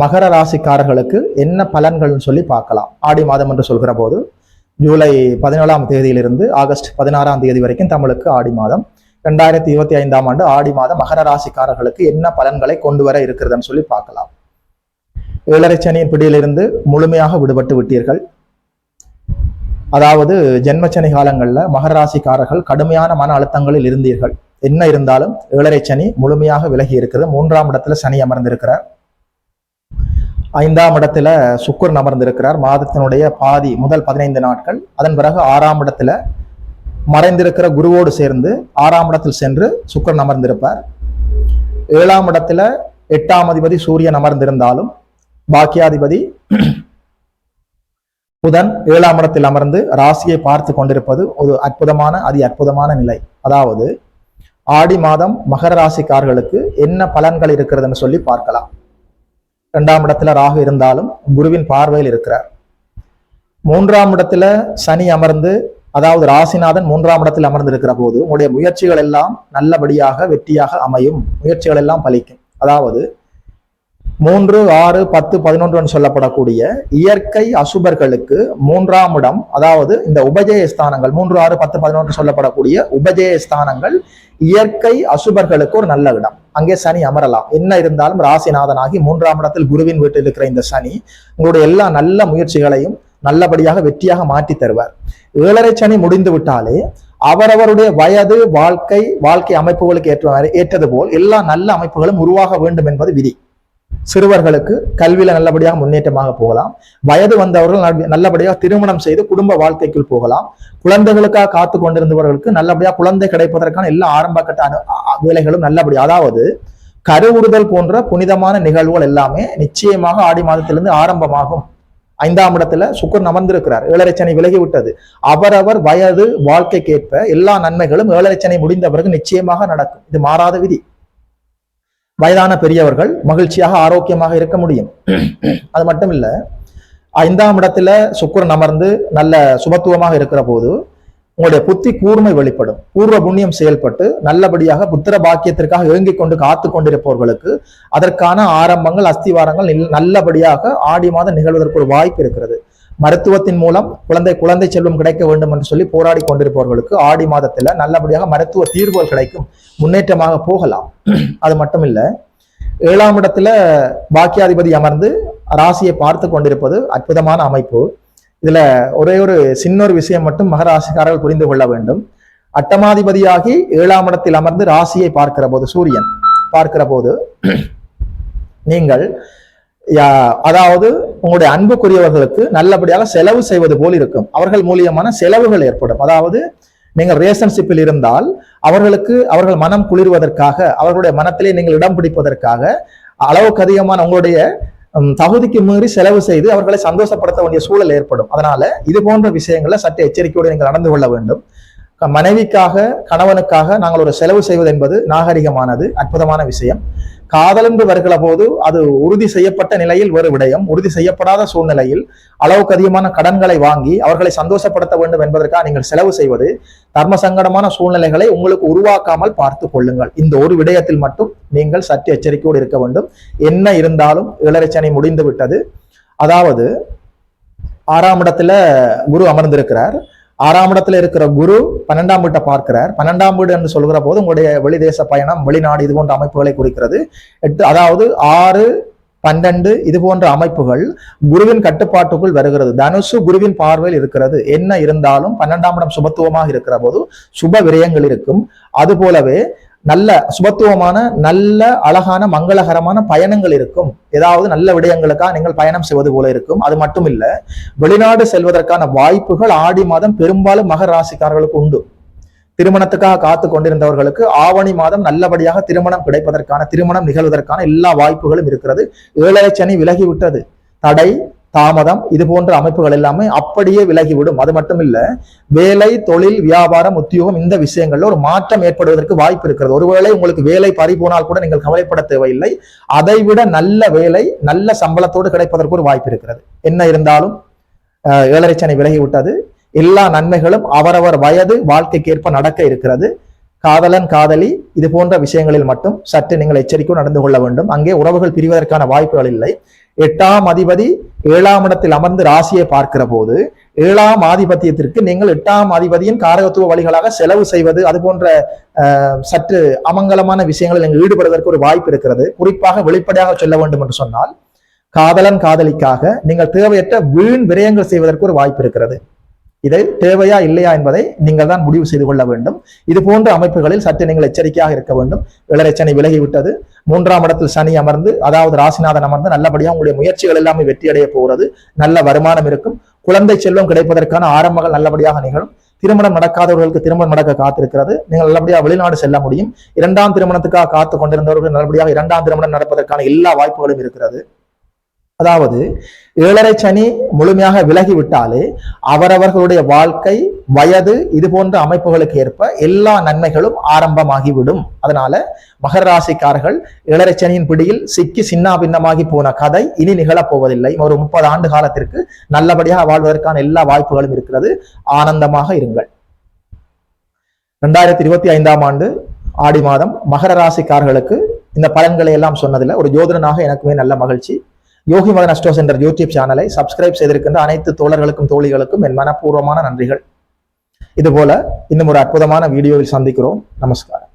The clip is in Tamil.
மகர ராசிக்காரர்களுக்கு என்ன பலன்கள்னு சொல்லி பார்க்கலாம். ஆடி மாதம் என்று சொல்கிற போது ஜூலை பதினேழாம் தேதியிலிருந்து ஆகஸ்ட் பதினாறாம் தேதி வரைக்கும் தமிழுக்கு ஆடி மாதம். ரெண்டாயிரத்தி இருபத்தி ஐந்தாம் ஆண்டு ஆடி மாதம் மகர ராசிக்காரர்களுக்கு என்ன பலன்களை கொண்டு வர இருக்கிறதுன்னு சொல்லி பார்க்கலாம். ஏழரை சனியின் பிடியிலிருந்து முழுமையாக விடுபட்டு விட்டீர்கள். அதாவது ஜென்மச்சனி காலங்களில் மகர ராசிக்காரர்கள் கடுமையான மன அழுத்தங்களில் இருந்தீர்கள். என்ன இருந்தாலும் ஏழரை சனி முழுமையாக விலகி இருக்கிறது. மூன்றாம் இடத்துல சனி அமர்ந்திருக்கிறார். ஐந்தாம் இடத்துல சுக்கரன் அமர்ந்திருக்கிறார் மாதத்தினுடைய பாதி முதல் பதினைந்து நாட்கள். அதன் பிறகு ஆறாம் இடத்துல மறைந்திருக்கிற குருவோடு சேர்ந்து ஆறாம் இடத்தில் சென்று சுக்கரன் அமர்ந்திருப்பார் ஏழாம் இடத்துல எட்டாம் அதிபதி சூரியன் அமர்ந்திருந்தாலும் பாக்கியாதிபதி புதன் ஏழாம் இடத்தில் அமர்ந்து ராசியை பார்த்து கொண்டிருப்பது ஒரு அற்புதமான அதி அற்புதமான நிலை. அதாவது ஆடி மாதம் மகர ராசிக்காரர்களுக்கு என்ன பலன்கள் இருக்கிறதுன்னு சொல்லி பார்க்கலாம். ரெண்டாம் இடத்துல ராகு இருந்தாலும் குருவின் பார்வையில் இருக்கிறார். மூன்றாம் இடத்துல சனி அமர்ந்து அதாவது ராசிநாதன் மூன்றாம் இடத்தில் அமர்ந்து இருக்கிற போது உங்களுடைய முயற்சிகள் எல்லாம் நல்லபடியாக வெற்றியாக அமையும். முயற்சிகள் எல்லாம் பலிக்கும். அதாவது மூன்று ஆறு பத்து பதினொன்று சொல்லப்படக்கூடிய இயற்கை அசுபர்களுக்கு மூன்றாம் இடம். அதாவது இந்த உபஜய ஸ்தானங்கள் மூன்று ஆறு பத்து பதினொன்று சொல்லப்படக்கூடிய உபஜய ஸ்தானங்கள் இயற்கை அசுபர்களுக்கு ஒரு நல்ல இடம். அங்கே சனி அமரலாம். என்ன இருந்தாலும் ராசிநாதனாகி மூன்றாம் இடத்தில் குருவின் வீட்டில் இருக்கிற இந்த சனி உங்களுடைய எல்லா நல்ல முயற்சிகளையும் நல்லபடியாக வெற்றியாக மாற்றி தருவார். ஏழரை சனி முடிந்து விட்டாலே அவரவருடைய வயது வாழ்க்கை வாழ்க்கை அமைப்புகளுக்கு ஏற்ற ஏற்றது போல் எல்லா நல்ல அமைப்புகளும் உருவாக வேண்டும் என்பது விதி. சிறுவர்களுக்கு கல்வியில நல்லபடியாக முன்னேற்றமாக போகலாம். வயது வந்தவர்கள் நல்லபடியாக திருமணம் செய்து குடும்ப வாழ்க்கைக்குள் போகலாம். குழந்தைகளுக்காக காத்து கொண்டிருந்தவர்களுக்கு நல்லபடியாக குழந்தை கிடைப்பதற்கான எல்லா ஆரம்ப கட்ட அனு வேலைகளும் நல்லபடியாக அதாவது கருவுறுதல் போன்ற புனிதமான நிகழ்வுகள் எல்லாமே நிச்சயமாக ஆடி மாதத்திலிருந்து ஆரம்பமாகும். ஐந்தாம் இடத்துல சுக்கர் அமர்ந்திருக்கிறார். ஏழரைச்சனை விலகி விட்டது அவரவர் வயது வாழ்க்கைக்கேற்ப எல்லா நன்மைகளும் ஏழரைச்சனை முடிந்த பிறகு நிச்சயமாக நடக்கும். இது மாறாத விதி. வயதான பெரியவர்கள் மகிழ்ச்சியாக ஆரோக்கியமாக இருக்க முடியும். அது மட்டும் இல்ல ஐந்தாம் இடத்துல சுக்கரன் அமர்ந்து நல்ல சுபத்துவமாக இருக்கிற போது உங்களுடைய புத்தி கூர்மை வெளிப்படும். பூர்வ புண்ணியம் செயல்பட்டு நல்லபடியாக புத்திர பாக்கியத்திற்காக இயங்கிக் கொண்டு காத்து கொண்டிருப்பவர்களுக்கு அதற்கான ஆரம்பங்கள் அஸ்திவாரங்கள் நல்லபடியாக ஆடி மாதம் நிகழ்வதற்கு ஒரு வாய்ப்பு இருக்கிறது. மருத்துவத்தின் மூலம் குழந்தை குழந்தை செல்வம் கிடைக்க வேண்டும் என்று சொல்லி போராடி கொண்டிருப்பவர்களுக்கு ஆடி மாதத்துல நல்லபடியாக மருத்துவ தீர்வுகள் கிடைக்கும். முன்னேற்றமாக போகலாம். அது மட்டும் இல்ல ஏழாம் இடத்துல பாக்கியாதிபதி அமர்ந்து ராசியை பார்த்து கொண்டிருப்பது அற்புதமான அமைப்பு. இதுல ஒரே ஒரு சின்ன ஒரு விஷயம் மட்டும் மகராசிக்காரர்கள் புரிந்து கொள்ள வேண்டும். அட்டமாதிபதியாகி ஏழாம் இடத்தில் அமர்ந்து ராசியை பார்க்கிற போது சூரியன் பார்க்கிற போது நீங்கள் அதாவது உங்களுடைய அன்புக்குரியவர்களுக்கு நல்லபடியாக செலவு செய்வது போல் இருக்கும். அவர்கள் மூலியமான செலவுகள் ஏற்படும். அதாவது நீங்கள் ரிலேஷன்ஷிப்பில் இருந்தால் அவர்களுக்கு அவர்கள் மனம் குளிர்வதற்காக அவர்களுடைய மனத்திலே நீங்கள் இடம் பிடிப்பதற்காக அளவுக்கு அதிகமான உங்களுடைய தகுதிக்கு மீறி செலவு செய்து அவர்களை சந்தோஷப்படுத்த வேண்டிய சூழல் ஏற்படும். அதனால இது போன்ற விஷயங்களை சற்று எச்சரிக்கையோடு நீங்கள் நடந்து கொள்ள வேண்டும். மனைவிக்காக கணவனுக்காக நாங்கள் ஒரு செலவு செய்வது என்பது நாகரிகமானது அற்புதமான விஷயம். காதல் என்று வருகிற போது அது உறுதி செய்யப்பட்ட நிலையில் ஒரு விடயம் உறுதி செய்யப்படாத சூழ்நிலையில் அளவுக்கு அதிகமான கடன்களை வாங்கி அவர்களை சந்தோஷப்படுத்த வேண்டும் என்பதற்காக நீங்கள் செலவு செய்வது தர்ம சங்கடமான சூழ்நிலைகளை உங்களுக்கு உருவாக்காமல் பார்த்து கொள்ளுங்கள். இந்த ஒரு விடயத்தில் மட்டும் நீங்கள் சற்று எச்சரிக்கையோடு இருக்க வேண்டும். என்ன இருந்தாலும் இளரச்சனை முடிந்து விட்டது. அதாவது ஆறாம் இடத்துல குரு அமர்ந்திருக்கிறார். ஆறாம் இடத்துல இருக்கிற குரு பன்னெண்டாம் வீட்டை பார்க்கிறார். பன்னெண்டாம் வீடு என்று சொல்கிற போது உங்களுடைய வெளிதேச பயணம் வெளிநாடு இது போன்ற அமைப்புகளை குறிக்கிறது. எட்டு அதாவது ஆறு பன்னெண்டு இது போன்ற அமைப்புகள் குருவின் கட்டுப்பாட்டுக்குள் வருகிறது. தனுசு குருவின் பார்வையில் இருக்கிறது. என்ன இருந்தாலும் பன்னெண்டாம் இடம் சுபத்துவமாக இருக்கிற போது சுப விரயங்கள் இருக்கும். அது போலவே நல்ல சுபத்துவமான நல்ல அழகான மங்களகரமான பயணங்கள் இருக்கும். ஏதாவது நல்ல விடயங்களுக்காக நீங்கள் பயணம் செய்வது போல இருக்கும். அது மட்டும் இல்ல வெளிநாடு செல்வதற்கான வாய்ப்புகள் ஆடி மாதம் பெரும்பாலும் மகர ராசிக்காரர்களுக்கு உண்டு. திருமணத்துக்காக காத்து கொண்டிருந்தவர்களுக்கு ஆவணி மாதம் நல்லபடியாக திருமணம் கிடைப்பதற்கான திருமணம் நிகழ்வதற்கான எல்லா வாய்ப்புகளும் இருக்கிறது. ஏழரை சனி விலகி விட்டது தடை தாமதம் இது போன்ற அமைப்புகள் எல்லாமே அப்படியே விலகிவிடும். அது மட்டும் இல்ல வேலை தொழில் வியாபாரம் உத்தியோகம் இந்த விஷயங்கள்ல ஒரு மாற்றம் ஏற்படுவதற்கு வாய்ப்பு இருக்கிறது. ஒருவேளை உங்களுக்கு வேலை பறி போனால் கூட நீங்கள் கவலைப்பட தேவையில்லை. அதைவிட நல்ல வேலை நல்ல சம்பளத்தோடு கிடைப்பதற்கு ஒரு வாய்ப்பு இருக்கிறது. என்ன இருந்தாலும் ஏழரை சனி விலகிவிட்டது. எல்லா நன்மைகளும் அவரவர் வயது வாழ்க்கைக்கேற்ப நடக்க இருக்கிறது. காதலன் காதலி இது போன்ற விஷயங்களில் மட்டும் சற்று நீங்கள் எச்சரிக்கை நடந்து கொள்ள வேண்டும். அங்கே உறவுகள் பிரிவதற்கான வாய்ப்புகள் இல்லை. எட்டாம் அதிபதி ஏழாம் இடத்தில் அமர்ந்து ராசியை பார்க்கிற போது ஏழாம் ஆதிபத்தியத்திற்கு நீங்கள் எட்டாம் அதிபதியின் காரகத்துவ வழிகளாக செலவு செய்வது அது போன்ற சற்று அமங்கலமான விஷயங்களில் நீங்கள் ஈடுபடுவதற்கு ஒரு வாய்ப்பு இருக்கிறது. குறிப்பாக வெளிப்படையாக சொல்ல வேண்டும் என்று சொன்னால் காதலன் காதலிக்காக நீங்கள் தேவையற்ற வீண் விரயங்கள் செய்வதற்கு ஒரு வாய்ப்பு இருக்கிறது. இதை தேவையா இல்லையா என்பதை நீங்கள் தான் முடிவு செய்து கொள்ள வேண்டும். இது போன்ற அமைப்புகளில் சற்று நீங்கள் எச்சரிக்கையாக இருக்க வேண்டும். இளரச்சனை விலகிவிட்டது. மூன்றாம் இடத்தில் சனி அமர்ந்து அதாவது ராசிநாதன் அமர்ந்து நல்லபடியாக உங்களுடைய முயற்சிகள் எல்லாமே வெற்றியடைய போகிறது. நல்ல வருமானம் இருக்கும். குழந்தை செல்வம் கிடைப்பதற்கான ஆரம்பங்கள் நல்லபடியாக நிகழும். திருமணம் நடக்காதவர்களுக்கு திருமணம் நடக்க காத்திருக்கிறது. நீங்கள் நல்லபடியாக வெளிநாடு செல்ல முடியும். இரண்டாம் திருமணத்துக்காக காத்து கொண்டிருந்தவர்கள் நல்லபடியாக இரண்டாம் திருமணம் நடப்பதற்கான எல்லா வாய்ப்புகளும் இருக்கிறது. அதாவது ஏழரை சனி முழுமையாக விலகிவிட்டாலே அவரவர்களுடைய வாழ்க்கை வயது இது போன்ற அமைப்புகளுக்கு ஏற்ப எல்லா நன்மைகளும் ஆரம்பமாகிவிடும். அதனால மகர ராசிக்காரர்கள் ஏழரை சனியின் பிடியில் சிக்கி சின்னா பின்னமாகி போன கதை இனி நிகழப் போவதில்லை ஒரு முப்பது ஆண்டு காலத்திற்கு நல்லபடியாக வாழ்வதற்கான எல்லா வாய்ப்புகளும் இருக்கிறது. ஆனந்தமாக இருங்கள். ரெண்டாயிரத்தி இருபத்தி ஐந்தாம் ஆண்டு ஆடி மாதம் மகர ராசிக்காரர்களுக்கு இந்த பலன்களை எல்லாம் சொன்னதில் ஒரு ஜோதிடனாக எனக்குமே நல்ல மகிழ்ச்சி. யோகி மதன் அஸ்டோ என்ற யூடியூப் சேனலை சப்ஸ்கிரைப் செய்திருக்கின்ற அனைத்து தோழர்களுக்கும் தோழிகளுக்கும் என் மனப்பூர்வமான நன்றிகள். இதுபோல இன்னும் ஒரு அற்புதமான வீடியோவில் சந்திக்கிறோம். நமஸ்காரம்.